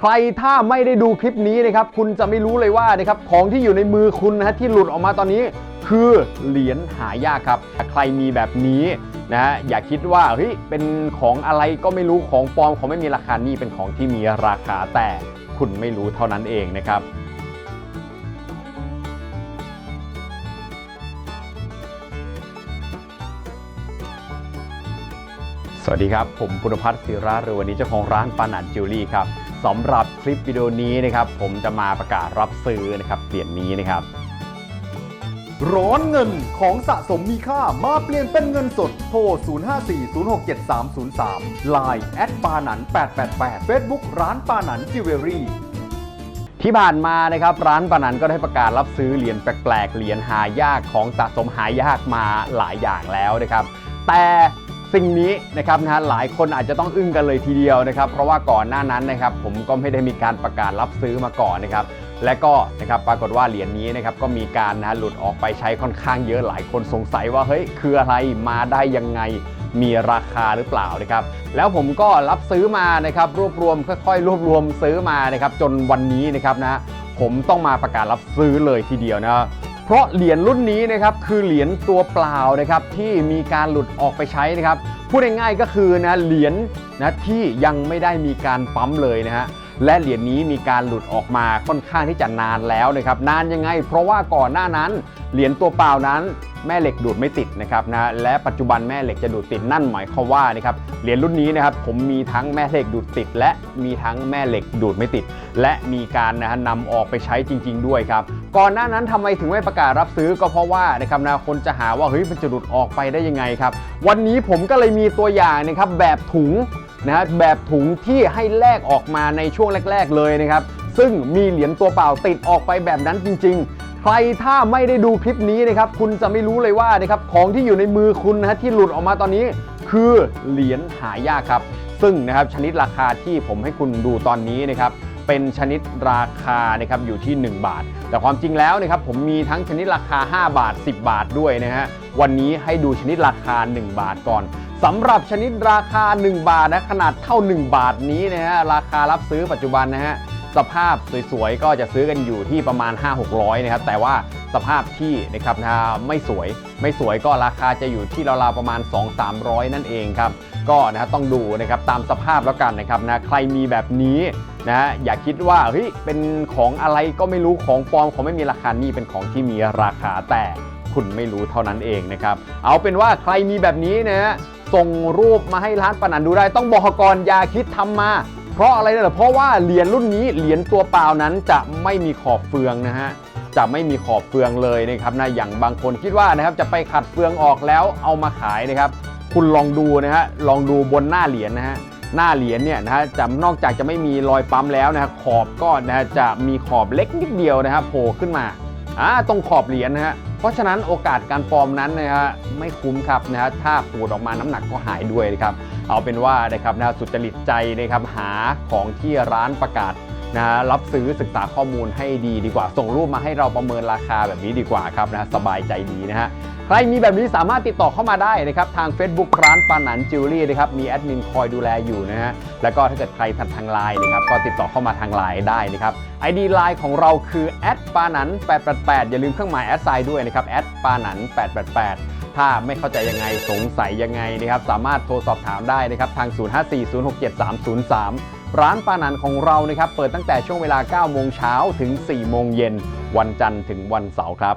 ใครถ้าไม่ได้ดูคลิปนี้นะครับคุณจะไม่รู้เลยว่านะครับของที่อยู่ในมือคุณนะฮะที่หลุดออกมาตอนนี้ คือเหรียญหายากครับใครมีแบบนี้นะฮะอย่าคิดว่าเฮ้ยเป็นของอะไรก็ไม่รู้ของปลอมของไม่มีราคานี่เป็นของที่มีราคาแต่คุณไม่รู้เท่านั้นเองนะครับสวัสดีครับ ผมพุทธพัฒน์ศิราเรือวันนี้เจ้าของร้านปานันจิวเวลรี่ครับ สำหรับคลิปวิดีโอนี้นะครับ ผมจะมาประกาศรับซื้อนะครับเหรียญนี้นะครับ ร้อนเงินของสะสมมีค่ามาเปลี่ยนเป็นเงินสด โทร 0540673303 Line แอดปานัน888 Facebook ร้านปานันจิวเวลรี่ที่ผ่านมานะครับร้านปานันก็ได้ประกาศรับซื้อเหรียญแปลกๆเหรียญหายากของสะสมหายากมาหลายอย่างแล้วนะครับ แต่ สิ่งนี้นะครับนะฮะหลายคนอาจจะต้องอึ้งกันเลยทีเดียวนะครับเพราะว่าก่อนหน้านั้นนะครับผมก็ไม่ได้มีการประกาศรับซื้อมาก่อนนะครับและก็นะครับปรากฏว่าเหรียญนี้นะครับก็มีการนะฮะหลุดออกไปใช้ค่อนข้างเยอะหลายคนสงสัยว่าเฮ้ยคืออะไรมาได้ยังไงมีราคาหรือเปล่านะครับ แล้วผมก็รับซื้อมานะครับรวบรวมค่อยๆ รวบรวมซื้อมานะครับจนวันนี้นะครับนะผมต้องมาประกาศรับซื้อเลยทีเดียวนะ เพราะเหรียญรุ่นนี้นะครับคือเหรียญตัวเปล่านะครับที่มีการหลุดออกไปใช้นะครับพูดง่ายๆก็คือนะเหรียญนะที่ยังไม่ได้มีการปั๊มเลยนะฮะ และเหรียญนี้มีการหลุดออกมาค่อนข้างที่จะนานแล้วนะครับนานยังไง เพราะว่าก่อนหน้านั้นเหรียญตัวเปล่านั้นแม่เหล็กดูดไม่ติดนะครับนะและปัจจุบันแม่เหล็กจะดูดติดนั่นหมายความว่านะครับเหรียญรุ่นนี้นะครับผมมีทั้งแม่เหล็กดูดติด และมีทั้งแม่เหล็กดูดไม่ติด และมีการนะฮะนำออกไปใช้จริง ๆ ด้วยครับก่อนหน้านั้นทำไมถึงไม่ประกาศรับซื้อก็เพราะว่านะครับนะคนจะหาว่าเฮ้ยมันจะหลุดออกไปได้ยังไงครับวันนี้ผมก็เลยมีตัวอย่างนะครับแบบถุง นะฮะแบบถุงที่ให้แลกออกมาในช่วงแรก ๆ เลยนะครับ ซึ่งมีเหรียญตัวเปล่าติดออกไปแบบนั้นจริง ๆ ใครถ้าไม่ได้ดูคลิปนี้นะครับคุณจะไม่รู้เลยว่านะครับของที่อยู่ในมือคุณนะฮะที่หลุดออกมาตอนนี้ คือเหรียญหายากครับ ซึ่งนะครับชนิดราคาที่ผมให้คุณดูตอนนี้นะครับเป็นชนิดราคานะครับอยู่ที่ 1 บาท แต่ความจริงแล้วนะครับผมมีทั้งชนิดราคา 5 บาท 10 บาทด้วยนะฮะวันนี้ให้ดูชนิดราคา 1 บาทก่อน สำหรับชนิดราคา 1 บาทนะขนาดเท่า 1 บาทนี้นะฮะราคารับซื้อปัจจุบันนะฮะสภาพสวยๆ ก็จะซื้อกันอยู่ที่ประมาณ 5-600นะครับแต่ว่าสภาพที่นะครับนะไม่สวยไม่สวยก็ราคาจะอยู่ที่ราวๆประมาณ 2-300 นั่นเองครับก็นะฮะต้องดูนะครับตามสภาพแล้วกันนะครับนะใครมีแบบนี้นะอย่าคิดว่าเฮ้ยเป็นของอะไรก็ไม่รู้ของปลอมของไม่มีราคานี่เป็นของที่มีราคาแต่คุณไม่รู้เท่านั้นเองนะครับเอาเป็นว่าใครมีแบบนี้นะ ส่งรูปมาให้ร้านปนันดูได้ ต้องบอกก่อนอย่าคิดทำมา เพราะอะไรเนี่ยเพราะว่าเหรียญรุ่นนี้เหรียญตัวเปล่านั้นจะไม่มีขอบเฟืองนะฮะจะไม่มีขอบเฟืองเลยนะครับนะอย่างบางคนคิดว่านะครับจะไปขัดเฟืองออกแล้วเอามาขายนะครับ คุณลองดูนะฮะลองดูบนหน้าเหรียญนะฮะหน้าเหรียญเนี่ยนะฮะจะนอกจากจะไม่มีรอยปั๊มแล้วนะฮะขอบก็นะฮะจะมีขอบเล็กนิดเดียวนะฮะโผล่ขึ้นมาอ่าตรงขอบเหรียญนะฮะ เพราะฉะนั้นโอกาสการปลอมนั้นนะฮะไม่คุ้มครับนะฮะถ้าปูดออกมาน้ำหนักก็หายด้วยนะครับเอาเป็นว่านะครับนะสุจริตใจนะครับหาของที่ร้านประกาศนะฮะรับซื้อศึกษาข้อมูลให้ดีดีกว่า ส่งรูปมาให้เราประเมินราคาแบบนี้ดีกว่าครับนะสบายใจดีนะฮะ ใครมีแบบนี้สามารถติดต่อเข้ามาได้นะครับทาง Facebook ร้านปานันจิวเวลรี่นะครับมีแอดมินคอยดูแลอยู่นะฮะแล้วก็ถ้าเกิดใครทันทางไลน์นะครับก็ติดต่อเข้ามาทางไลน์ได้นะครับ ID ไลน์ของเราคือแอดปานัน888อย่าลืมเครื่องหมายแอดไซน์ด้วยนะครับแอดปานัน888ถ้าไม่เข้าใจยังไงสงสัยยังไงนะครับสามารถโทรสอบถามได้นะครับทาง 0540673303 ร้านปานันของเรานะครับเปิดตั้งแต่ช่วงเวลา 9 โมงเช้าถึง 4 โมงเย็น วันจันทร์ถึงวันเสาร์ครับ